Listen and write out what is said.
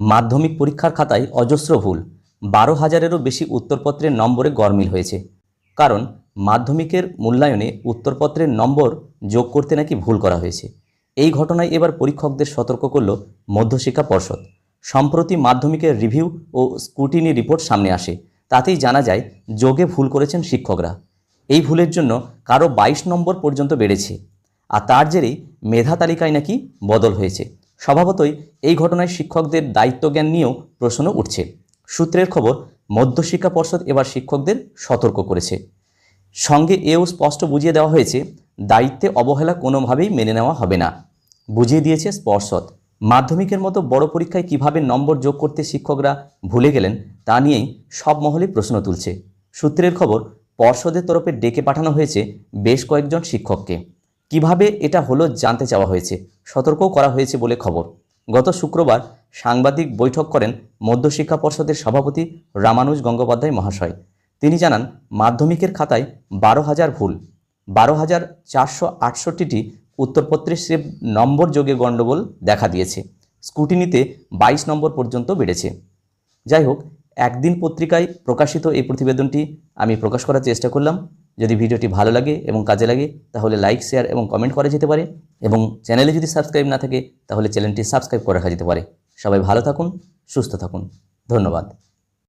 মাধ্যমিক পরীক্ষার খাতায় অজস্র ভুল। বারো হাজারেরও বেশি উত্তরপত্রের নম্বরে গরমিল হয়েছে। কারণ মাধ্যমিকের মূল্যায়নে উত্তরপত্রের নম্বর যোগ করতে নাকি ভুল করা হয়েছে। এই ঘটনায় এবার পরীক্ষকদের সতর্ক করল মধ্যশিক্ষা পর্ষদ। সম্প্রতি মাধ্যমিকের রিভিউ ও স্কুটিনি রিপোর্ট সামনে আসে। তাতেই জানা যায়, যোগে ভুল করেছেন শিক্ষকরা। এই ভুলের জন্য কারও বাইশ নম্বর পর্যন্ত বেড়েছে। আর তার জেরেই মেধা তালিকায় নাকি বদল হয়েছে। স্বভাবতই এই ঘটনায় শিক্ষকদের দায়িত্বজ্ঞান নিয়েও প্রশ্ন উঠছে। সূত্রের খবর, মধ্যশিক্ষা পর্ষদ এবার শিক্ষকদের সতর্ক করেছে। সঙ্গে এও স্পষ্ট বুঝিয়ে দেওয়া হয়েছে, দায়িত্বে অবহেলা কোনোভাবেই মেনে নেওয়া হবে না। বুঝিয়ে দিয়েছে পর্ষদ। মাধ্যমিকের মতো বড় পরীক্ষায় কীভাবে নম্বর যোগ করতে শিক্ষকরা ভুলে গেলেন, তা নিয়েই সব মহলে প্রশ্ন তুলছে। সূত্রের খবর, পর্ষদের তরফে ডেকে পাঠানো হয়েছে বেশ কয়েকজন শিক্ষককে। কীভাবে এটা হলো জানতে চাওয়া হয়েছে, সতর্কও করা হয়েছে বলে খবর। গত শুক্রবার সাংবাদিক বৈঠক করেন মধ্যশিক্ষা পর্ষদের সভাপতি রামানুজ গঙ্গোপাধ্যায় মহাশয়। তিনি জানান, মাধ্যমিকের খাতায় বারো হাজার ভুল, বারো হাজার চারশো আটষট্টিটি উত্তরপত্রের সে নম্বর যোগে গণ্ডগোল দেখা দিয়েছে। স্কুটিনিতে বাইশ নম্বর পর্যন্ত বেড়েছে। যাই হোক, একদিন পত্রিকায় প্রকাশিত এই প্রতিবেদনটি আমি প্রকাশ করার চেষ্টা করলাম। যদি ভিডিওটি ভালো লাগে এবং কাজে লাগে, তাহলে লাইক শেয়ার এবং কমেন্ট করা যেতে পারে এবং চ্যানেলে যদি সাবস্ক্রাইব না থাকে, তাহলে চ্যানেলটি সাবস্ক্রাইব করে রাখা যেতে পারে। সবাই ভালো থাকুন, সুস্থ থাকুন। ধন্যবাদ।